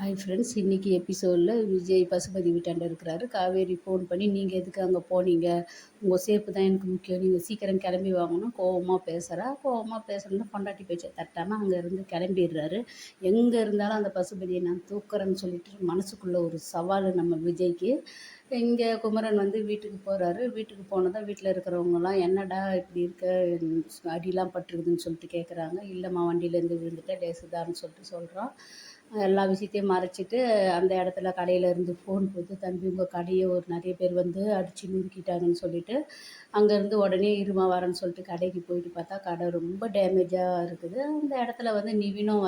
Hi friends இன்றைக்கி எபிசோடில் விஜய் பசுபதி வீட்டாண்ட இருக்கிறாரு. காவேரி ஃபோன் பண்ணி நீங்கள் எதுக்கு அங்கே போனீங்க? உங்கள் சேஃப்பு தான் எனக்கு முக்கியம். நீங்கள் சீக்கிரம் கிளம்பி வாங்கணும். கோவமாக பேசுகிறா கோவமாக பேசுகிறேன்னு பொண்டாட்டி பேச்சை தட்டாமல் அங்கேருந்து கிளம்பிடுறாரு. எங்கே இருந்தாலும் அந்த பசுபதியை நான் தூக்குறேன்னு சொல்லிட்டு மனசுக்குள்ளே ஒரு சவால் நம்ம விஜய்க்கு. இங்கே குமரன் வந்து வீட்டுக்கு போகிறாரு வீட்டுக்கு போனதும் வீட்டில் இருக்கிறவங்கலாம் என்னடா இப்படி இருக்க? அடிலாம் பட்டுருக்குதுன்னு சொல்லிட்டு கேட்குறாங்க இல்லைம்மா வண்டியிலேருந்து விழுந்துட்டேன் லேசுதான்னு சொல்லிட்டு சொல்கிறான் எல்லா விஷயத்தையும் மறைச்சிட்டு அந்த இடத்துல கடையிலேருந்து ஃபோன் போட்டு தம்பி உங்கள் கடையை ஒரு நிறைய பேர் வந்து அடித்து நொறுக்கிட்டாங்கன்னு சொல்லிட்டு அங்கேருந்து உடனே இருமா வரேன்னு சொல்லிட்டு கடைக்கு போயிட்டு பார்த்தா கடை ரொம்ப டேமேஜாக இருக்குது. அந்த இடத்துல வந்து நிவினும்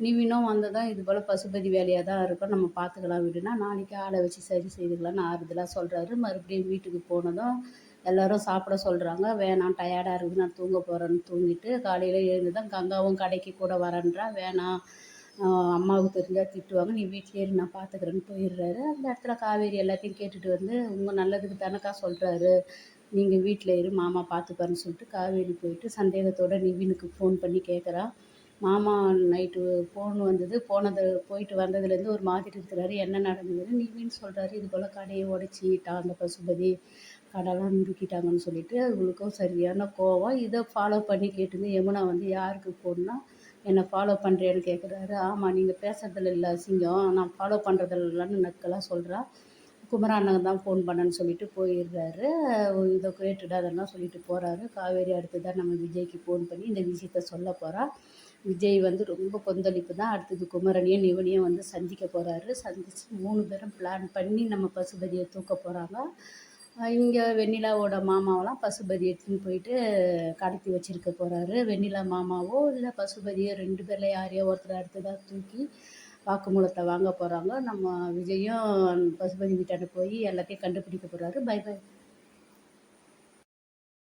நீ நிவினும் வந்ததும் இது போல் பசுபதி வேலையாக தான் இருக்கும். நம்ம பார்த்துக்கலாம் விடுனா நாளைக்கு ஆளை வச்சு சரி செய்துக்கலாம்னு ஆறுதலாக சொல்கிறாரு மறுபடியும் வீட்டுக்கு போனதும் எல்லோரும் சாப்பிட சொல்கிறாங்க வேணாம் டயர்டாக இருக்குது. நான் தூங்க போகிறேன்னு தூங்கிட்டு காலையில் எழுந்து தான் கங்காவும் கடைக்கு கூட வரேன்றா. வேணாம் அம்மாவுக்கு தெரிஞ்சால் திட்டுவாங்க. நீ வீட்டிலே இரு நான் பார்த்துக்கிறேன்னு போயிடுறாரு. அந்த இடத்துல காவேரி எல்லாத்தையும் கேட்டுட்டு வந்து உங்கள் நல்லதுக்கு தானக்கா சொல்கிறாரு நீங்கள் வீட்டில் இரு மாமா பார்த்துப்பாருன்னு சொல்லிட்டு காவேரி போயிட்டு சந்தேகத்தோட நிவினுக்கு ஃபோன் பண்ணி கேட்குறா மாமா நைட்டு ஃபோன் வந்தது போனது போயிட்டு வந்ததுலேருந்து ஒரு மாதிரி இருக்கிறாரு. என்ன நடந்ததுன்னு நீவின்னு சொல்கிறாரு இது போல் கடையை உடச்சிட்டான் அந்த பசுபதி. கடைலாம் நுறுக்கிட்டாங்கன்னு சொல்லிட்டு அவங்களுக்கும் சரியான கோவம். இதை ஃபாலோ பண்ணி கேட்டுங்க யமுனா வந்து யாருக்கு ஃபோன்னா என்னை ஃபாலோ பண்ணுறியான்னு கேட்குறாரு ஆமாம் நீங்கள் பேசுறதில் இல்லை அசிங்கம். நான் ஃபாலோ பண்ணுறதில்லன்னு நக்கலாக சொல்கிறா குமர அண்ணன் தான் ஃபோன் பண்ணேன்னு சொல்லிட்டு போயிடுறாரு. இதை கேட்டுட்டு அதெல்லாம் சொல்லிட்டு போகிறாரு காவேரி அடுத்து தான் நம்ம விஜய்க்கு ஃபோன் பண்ணி இந்த விஷயத்த சொல்ல போகிறா விஜய் வந்து ரொம்ப கொந்தளிப்பு தான் அடுத்தது குமரனையும் நிவனையும் வந்து சந்திக்க போகிறாரு சந்தித்து மூணு பேரும் பிளான் பண்ணி நம்ம பசுபதியை தூக்க போகிறாங்க இங்கே வெண்ணிலாவோட மாமாவெல்லாம் பசுபதி எடுத்துன்னு போயிட்டு கடத்தி வச்சிருக்க போகிறாரு வெண்ணிலா மாமாவோ இல்லை பசுபதியோ ரெண்டு பேரில் யாரையோ ஒருத்தர் அடுத்ததாக தூக்கி வாக்குமூலத்தை வாங்க போகிறாங்க நம்ம விஜயும் பசுபதி வீட்டாண்ட போய் எல்லாத்தையும் கண்டுபிடிக்க போகிறாரு பை பை